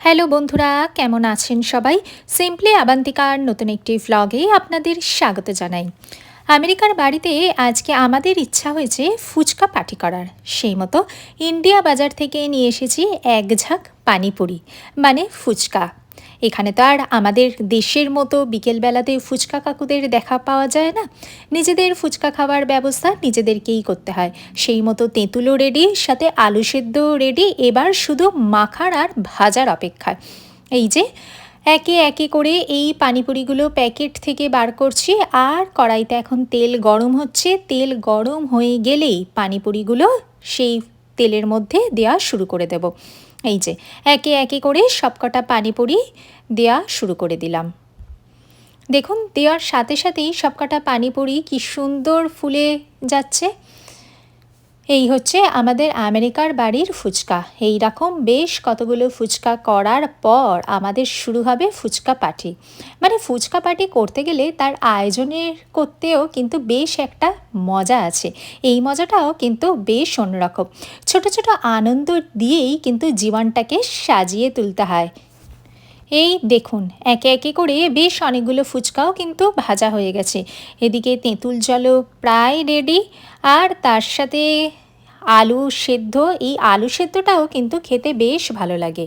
Hello বন্ধুরা, কেমন আছেন সবাই? সিম্পলি আবান্তিকার নতুন একটি ভ্লগে আপনাদের স্বাগত জানাই। আমেরিকার বাড়িতে আজকে আমাদের ইচ্ছা হয়েছে ফুচকা পাটি করার। সেই মতো ইন্ডিয়া বাজার থেকে নিয়ে এসেছি এক ঝাঁক পানিপুরি মানে ফুচকা। এখানে তো আর আমাদের দেশের মতো বিকেলবেলাতে ফুচকা কাকুদের দেখা পাওয়া যায় না। নিজেদের ফুচকা খাওয়ার ব্যবস্থা নিজেদেরকেই করতে হয়। সেই মতো তেঁতুলও রেডি সাথে আলু সেদ্ধ রেডি এবার শুধু মাখার আর ভাজার অপেক্ষায়। এই যে, একে একে করে এই পানিপুরিগুলো প্যাকেট থেকে বার করছি, আর কড়াইতে এখন তেল গরম হচ্ছে। তেল গরম হয়ে গেলেই পানিপুরিগুলো সেই তেলের মধ্যে দেওয়া শুরু করে দেব। এই যে, একে একে করে সবকটা পানিপুরি দেওয়া শুরু করে দিলাম। দেখুন, দেওয়ার সাথে সাথেই সবকটা পানিপুরি কি সুন্দর ফুলে যাচ্ছে। এই হচ্ছে আমাদের আমেরিকার বাড়ির ফুচকা। এই রকম বেশ কতগুলো ফুচকা করার পর আমাদের শুরু হবে ফুচকা পার্টি। মানে ফুচকা পার্টি করতে গেলে তার আয়োজনের করতেও কিন্তু বেশ একটা মজা আছে। এই মজাটাও কিন্তু বেশ অন্যরকম। ছোট ছোট আনন্দ দিয়েই কিন্তু জীবনটাকে সাজিয়ে তুলতে হয়। এই দেখুন, একে একে করে বেশ অনেকগুলো ফুচকাও কিন্তু ভাজা হয়ে গেছে। এদিকে তেঁতুল জলও প্রায় রেডি আর তার সাথে আলু সেদ্ধ, এই আলু সেদ্ধটাও কিন্তু খেতে বেশ ভালো লাগে।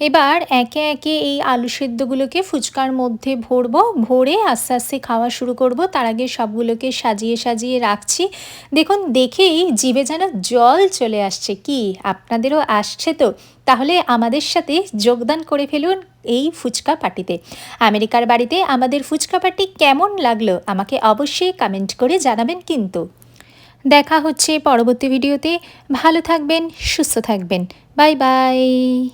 এবার একে একে এই আলু সেদ্ধগুলোকে ফুচকার মধ্যে ভরবো, ভরে আস্তে আস্তে খাওয়া শুরু করব। তার আগে সবগুলোকে সাজিয়ে সাজিয়ে রাখছি। দেখুন, দেখেই জিভে যেন জল চলে আসছে। কি? আপনাদেরও আসছে তো? তাহলে আমাদের সাথে যোগদান করে ফেলুন এই ফুচকা পার্টিতে আমেরিকার বাড়িতে আমাদের ফুচকা পার্টি কেমন লাগল? আমাকে অবশ্যই কমেন্ট করে জানাবেন কিন্তু। দেখা হচ্ছে পরবর্তী ভিডিওতে। ভালো থাকবেন, সুস্থ থাকবেন। Bye bye.